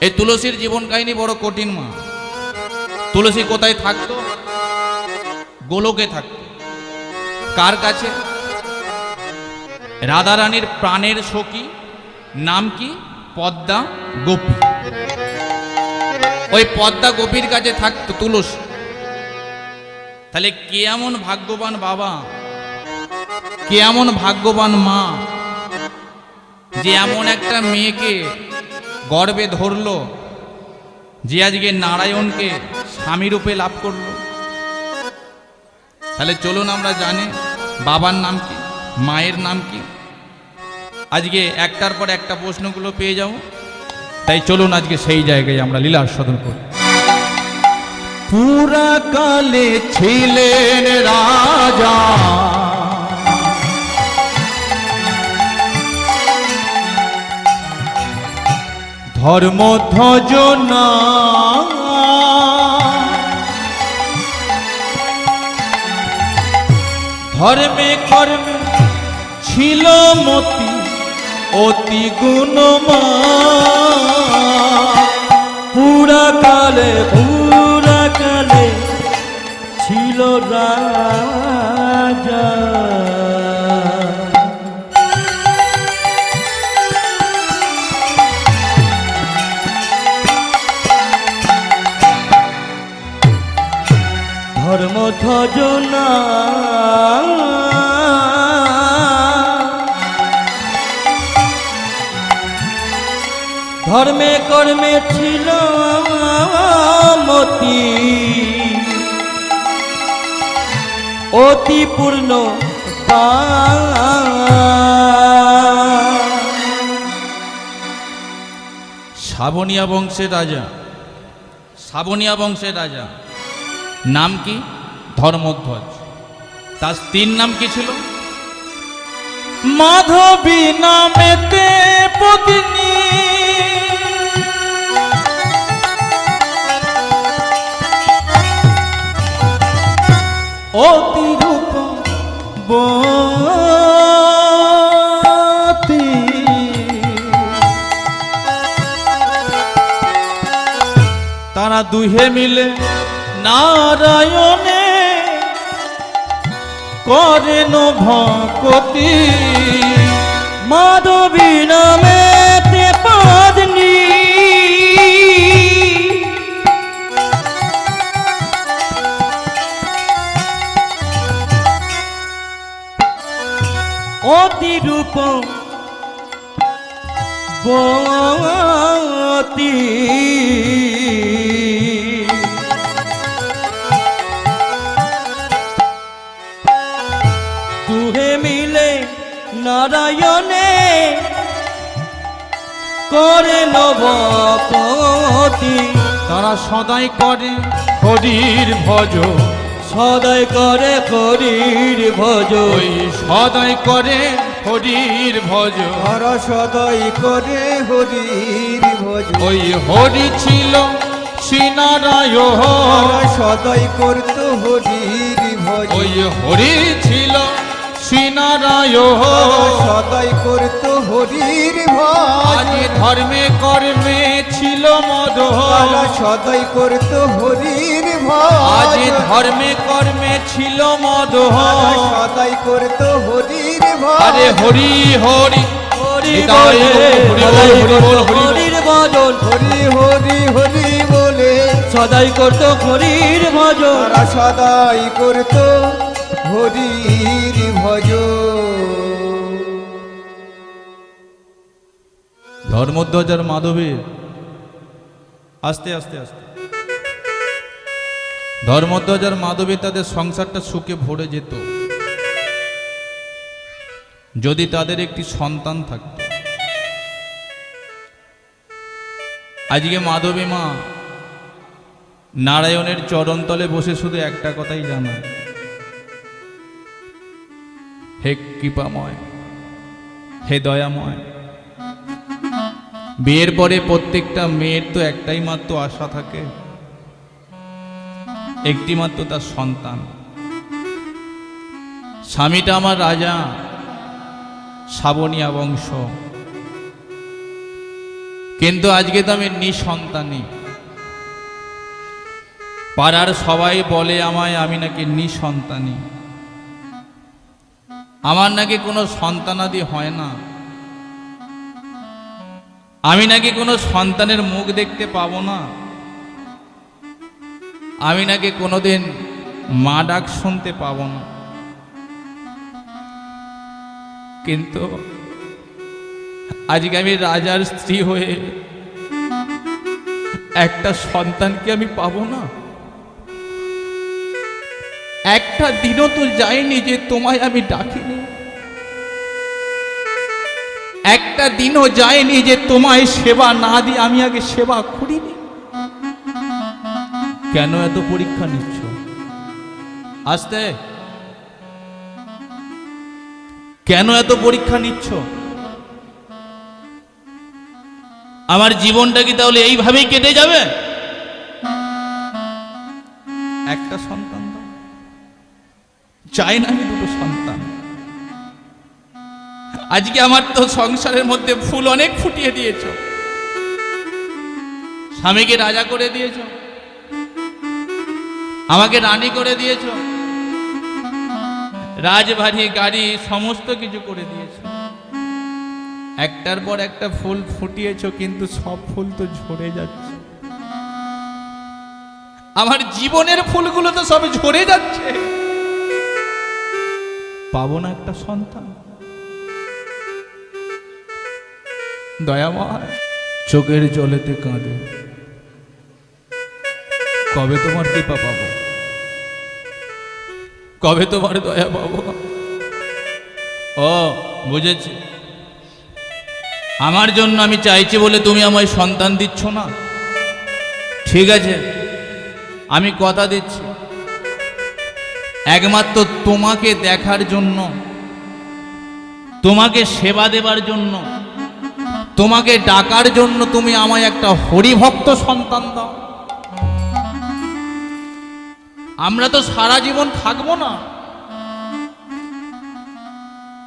এই তুলসীর জীবন কাহিনী বড় কঠিন, মা। তুলসী কোথায় থাকতো? গোলকে থাকতো। কার কাছে? রাধারানীর প্রাণের সখী, নাম কি? পদ্মা গোপী। ওই পদ্মা গোপীর কাছে থাকতো তুলসী। তাহলে কে এমন ভাগ্যবান বাবা? কে এমন ভাগ্যবান মা? যে এমন একটা মেয়েকে গর্বে ধরলো। যে আজকে নারায়ণকে স্বামী রূপে লাভ করল। তাহলে চলুন আমরা জানি, বাবার নাম কি, মায়ের নাম কি? আজকে একটার পর একটা প্রশ্নগুলো পেয়ে যাব। তাই চলুন আজকে সেই জায়গায় আমরা লীলা আস্বাদন করি। পুরা কালে ছিলেন রাজা। ধর্ম ধ্বজনা ধর্মে কর্মে ছিল মতি অতি গুণমান। পুরা কালে পুরা কালে ছিল রাজা। ধর্মে কর্মে ছিল মতি। অতি পূর্ণ সাবনিয়া বংশের রাজা। সাবনিয়া বংশের রাজা। নাম কি? ধর্মধ্বজ। তার স্ত্রীর নাম কি ছিল? মাধবী নামেতে অতিরূপ তারা দুহে মিলে নারায়ণে করেন ভকতি। মাধবী নামে তে পত্নী অতিরূপ বতী। দুহে মিলে নারায়ণে করে নবপতি। তারা সদাই করে হরির ভজ। সদাই করে হরির ভজ। সদাই করে হরির ভজ। তারা সদাই করে হরির ভজ। ওই হরি ছিল শ্রীনারায়ণ। সদাই করত হরির ভজ। ওই হরি ছিল শ্রীনারায়ণ তারা সদাই করত হরির ভজ ধর্মে কর্মে ছিল মদ সদাই করত হরির ভজ ধর্মে কর্মে ছিল মদ সদাই করত হরির ভজ আরে হরি হরি হরি হরি। হরির ভজন। হরি হরি হরি বলে। সদাই করত হরির ভজন। সদাই করত হরির ভজ। ধর্মধ্বজার মাধবীর। আস্তে আস্তে আস্তে। ধর্মধ্বজার মাধবী তাদের সংসারটা সুখে ভরে যেত। যদি তাদের একটি সন্তান থাকত। আজকে মাধবী মা নারায়ণের চরণতলে বসে শুধু একটা কথাই জানায়। হে কৃপাময়, হে দয়াময়। বিয়ের পরে প্রত্যেকটা মেয়ের তো একটাই মাত্র আশা থাকে, একটি মাত্র তার সন্তান। স্বামীটা আমার রাজা শ্রাবণিয়া বংশ কিন্তু আজকে তো আমি নিঃসন্তানী। পাড়ার সবাই বলে আমায়, আমি নাকি নিঃসন্তানী। আমার নাকি কোনো সন্তানাদি হয় না। আমি নাকি কোনো সন্তানের মুখ দেখতে পাবো না। আমি নাকি কোনোদিন মা ডাক শুনতে পাবো না। কিন্তু আজকে আমি রাজার স্ত্রী হয়ে একটা সন্তানকে আমি পাবো না। একটা দিনও তো যায়নি যে তোমায় আমি ডাকিনি। একটা দিনও যায়নি যে তোমায় সেবা না দিয়ে আমি আগে সেবা করিনি। কেন এত পরীক্ষা নিচ্ছ? আসতে। কেন এত পরীক্ষা নিচ্ছ? আমার জীবনটা কি তাহলে এইভাবেই কেটে যাবে? একটা সন্তান চাই না আমি দুটো সন্তান। আজকে আমার তো সংসারের মধ্যে ফুল অনেক ফুটিয়ে দিয়েছ। স্বামীকে রাজা করে দিয়েছ। আমাকে রানী করে দিয়েছ। রাজবাড়ি, গাড়ি, সমস্ত কিছু করে দিয়েছ। একটার পর একটা ফুল ফুটিয়েছ, কিন্তু সব ফুল তো ঝরে যাচ্ছে। আমার জীবনের ফুলগুলো তো সব ঝরে যাচ্ছে। পাবো না একটা সন্তান। দয়াময় চোখের জলেতে কাঁদে। কবে তোমার কৃপা পাবো? কবে তোমার দয়া পাবো? ও, বুঝেছি। আমার জন্য আমি চাইছি বলে তুমি আমায় সন্তান দিচ্ছ না। ঠিক আছে, আমি কথা দিচ্ছি। একমাত্র তোমাকে দেখার জন্য, তোমাকে সেবা দেবার জন্য, তোমাকে ডাকার জন্য তুমি আমায় একটা হরিভক্ত সন্তান দাও। আমরা তো সারা জীবন থাকব না।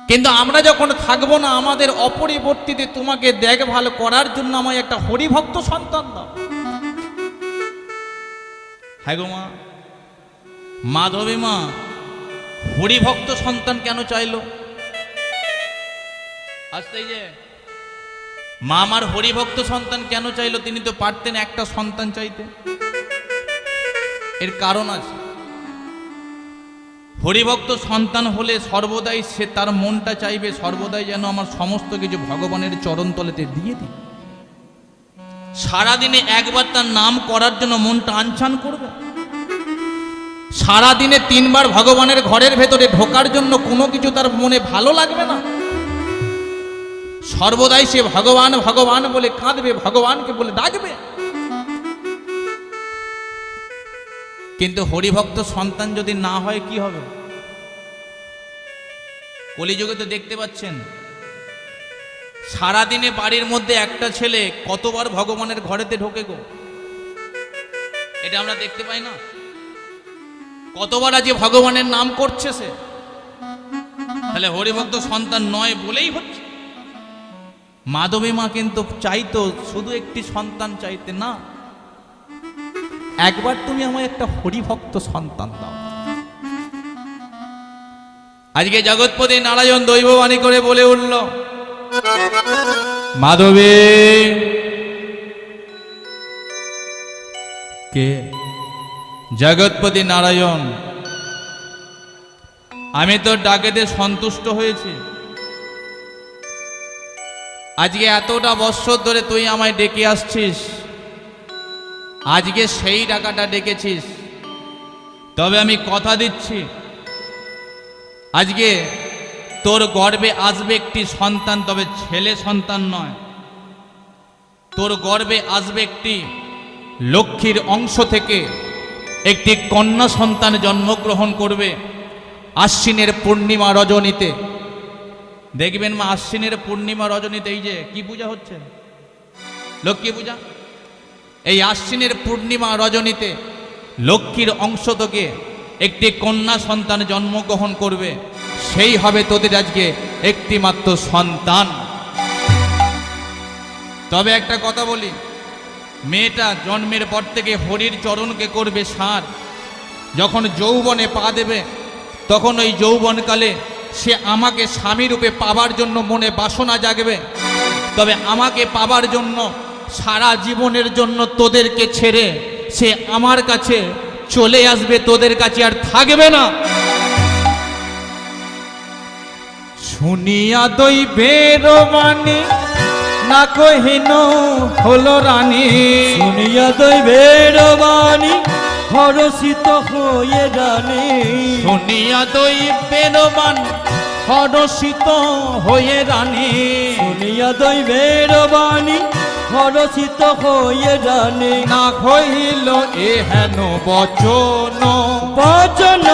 কিন্তু আমরা যখন থাকব না, আমাদের অপরিবর্তিতে তোমাকে দেখভাল করার জন্য আমায় একটা হরিভক্ত সন্তান দাও। হ্যাঁ গো মা। মাধবী মা, হরিভক্ত সন্তান কেন চাইলো? আসতে এই যে, মা আমার হরিভক্ত সন্তান কেন চাইলো? তিনি তো পারতেন একটা সন্তান চাইতে। এর কারণ আছে। হরিভক্ত সন্তান হলে সর্বদাই সে তার মনটা চাইবে, সর্বদাই যেন আমার সমস্ত কিছু ভগবানের চরণতলেতে দিয়ে দিই। সারাদিনে একবার তার নাম করার জন্য মনটা আনছান করবে। সারাদিনে তিনবার ভগবানের ঘরের ভেতরে ঢোকার জন্য কোনো কিছু তার মনে ভালো লাগবে না? সর্বদাই সে ভগবান ভগবান বলে কাঁদবে, ভগবানকে বলে ডাকবে। কিন্তু হরিভক্ত সন্তান যদি না হয়, কি হবে? কলিযুগে তো দেখতে পাচ্ছেন, সারাদিনে বাড়ির মধ্যে একটা ছেলে কতবার ভগবানের ঘরেতে ঢোকে গো? এটা আমরা দেখতে পাই না? কতবার আজ ভগবানের নাম করছে সে? তাহলে হরিভক্ত সন্তান নয় বলেই হচ্ছে। মাধবী মা কিন্তু চাইতো শুধু একটি সন্তান চাইতে না। একবার তুমি আমার একটা হরিভক্ত সন্তান দাও। আজকে জগৎপতি নারায়ণ দৈববাণী করে বলে উঠল, মাধবী, কে? জগৎপতি নারায়ণ, আমি তোর ডাকেতে সন্তুষ্ট হয়েছি। আজকে এতটা বৎসর ধরে তুই আমায় ডেকে আসছিস, আজকে সেই টাকাটা ডেকেছিস। তবে আমি কথা দিচ্ছি, আজকে তোর গর্বে আসবে একটি সন্তান, তবে ছেলে সন্তান নয়। তোর গর্বে আসবে একটি লক্ষ্মীর অংশ থেকে একটি কন্যা সন্তান জন্মগ্রহণ করবে আশ্বিনের পূর্ণিমা রজনীতে। দেখবেন মা, আশ্বিনের পূর্ণিমা রজনীতে এই যে কি পূজা হচ্ছে? লক্ষ্মী পূজা? এই আশ্বিনের পূর্ণিমা রজনীতে লক্ষ্মীর অংশ থেকে একটি কন্যা সন্তান জন্মগ্রহণ করবে। সেই হবে তোদের আজকে একটি মাত্র সন্তান। তবে একটা কথা বলি মেয়েটা জন্মের পর থেকে হরির চরণকে করবে সার। যখন যৌবনে পা দেবে, তখন ওই যৌবনকালে সে আমাকে স্বামী রূপে পাবার জন্য মনে বাসনা জাগবে। তবে আমাকে পাবার জন্য, সারা জীবনের জন্য তোদেরকে ছেড়ে সে আমার কাছে চলে আসবে, তোদের কাছে আর থাকবে না। শুনিয়া দই বেরোবানি না কহিন হলো রানী। শুনিয়া দৈবের বাণী হরষিত হয়ে জানে শুনিয়া দই বেরোবান হরষিত হয়ে রানী। শুনিয়া দৈবের বাণী হরষিত হয়ে জানে না কহিল এ হেন বচন। বচন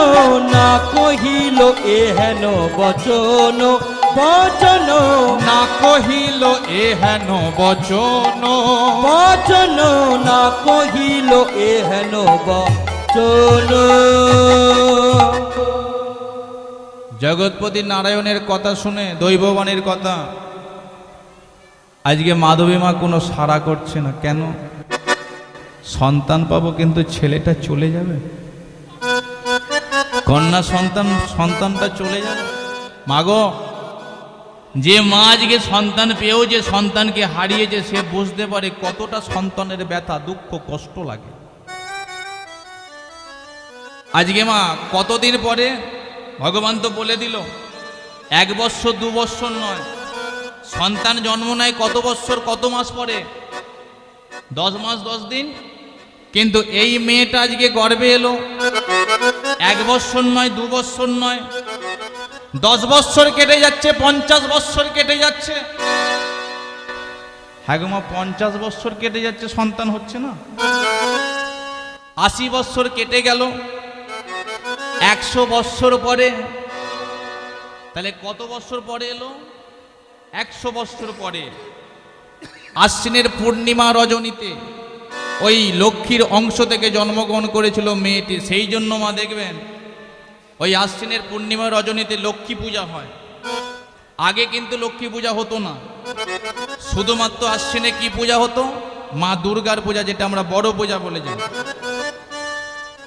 না কহিল এ হেন বচন। বচন। না কহিল এ হেন বচন। বচন না কহিল এ হেন বচন। জগৎপতি নারায়ণের কথা শুনে দৈববাণীর কথা আজকে মাধবী মা কোনো সাড়া করছে না কেন? সন্তান পাবো কিন্তু ছেলেটা চলে যাবে? কন্যা সন্তান সন্তানটা চলে যাবে? মাগো যে মা আজকে সন্তান পেয়েও যে সন্তানকে হারিয়েছে, সে বুঝতে পারে কতটা সন্তানের ব্যথা, দুঃখ, কষ্ট লাগে। আজকে মা কতদিন পরে ভগবান তো বলে দিল, এক বৎসর, দু বৎসর নয়। সন্তান জন্ম নেয় কত বৎসর, কত মাস পরে? দশ মাস, দশ দিন? কিন্তু এই মেয়েটা আজকে গর্বে এলো। এক বৎসর নয়, দু বৎসর নয়। দশ বৎসর কেটে যাচ্ছে, পঞ্চাশ বৎসর কেটে যাচ্ছে। হ্যাঁ গো মা, পঞ্চাশ বৎসর কেটে যাচ্ছে, সন্তান হচ্ছে না। আশি বৎসর কেটে গেল, একশো বৎসর পরে। তাহলে কত বৎসর পরে এলো? একশো বৎসর পরে। আশ্বিনের পূর্ণিমা রজনীতে ওই লক্ষ্মীর অংশ থেকে জন্মগ্রহণ করেছিল মেয়েটি, সেই জন্য মা দেখবেন ওই আশ্বিনের পূর্ণিমা রজনীতে লক্ষ্মী পূজা হয়। আগে কিন্তু লক্ষ্মী পূজা হতো না। শুধুমাত্র আশ্বিনে কি পূজা হতো? মা দুর্গার পূজা, যেটা আমরা বড় পূজা বলে জানি।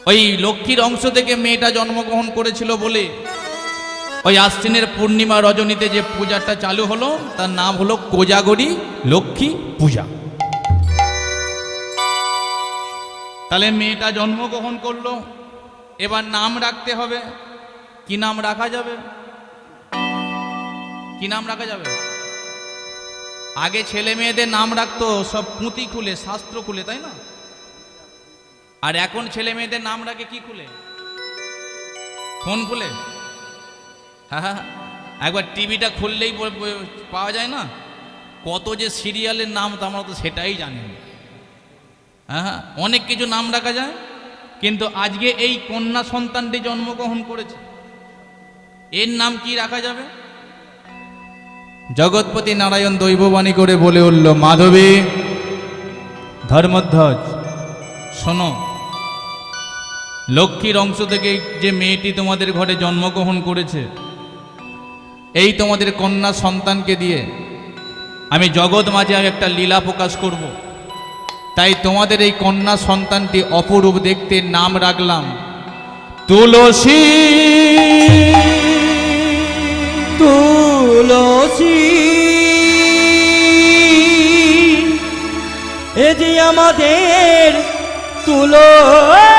ওই লক্ষ্মীর অংশ থেকে মেয়েটা জন্মগ্রহণ করেছিল বলে ওই আশ্বিনের পূর্ণিমা রজনীতে যে পূজাটা চালু হলো, তার নাম হলো কোজাগরি লক্ষ্মী পূজা। তাহলে মেয়েটা জন্মগ্রহণ করল এবার নাম রাখতে হবে। কি নাম রাখা যাবে? কি নাম রাখা যাবে? আগে ছেলে মেয়েদের নাম রাখতো, সব পুঁতি খুলে, শাস্ত্র খুলে, তাই না? আর এখন ছেলে মেয়েদের নাম রাখে কি খুলে? ফোন খুলে? হ্যাঁ একবার টিভিটা খুললেই পাওয়া যায় না? কত যে সিরিয়ালের নাম, তো আমরা তো সেটাই জানি হ্যাঁ অনেক কিছু নাম রাখা যায়। কিন্তু আজকে এই কন্যা সন্তানটি জন্মগ্রহণ করেছে। এর নাম কি রাখা যাবে? জগৎপতি নারায়ণ দৈববাণী করে বলে উঠল, মাধবী, ধর্মধ্বজ, শোনো। লক্ষ্মীর অংশ থেকে যে মেয়েটি তোমাদের ঘরে জন্মগ্রহণ করেছে, এই তোমাদের কন্যা সন্তানকে দিয়ে আমি জগৎ মাঝে আমি একটা লীলা প্রকাশ করব। তাই তোমাদের এই কন্যা সন্তানটি অপরূপ দেখতে নাম রাখলাম। তুলসী তুলসী, এ যে আমাদের তুলসী।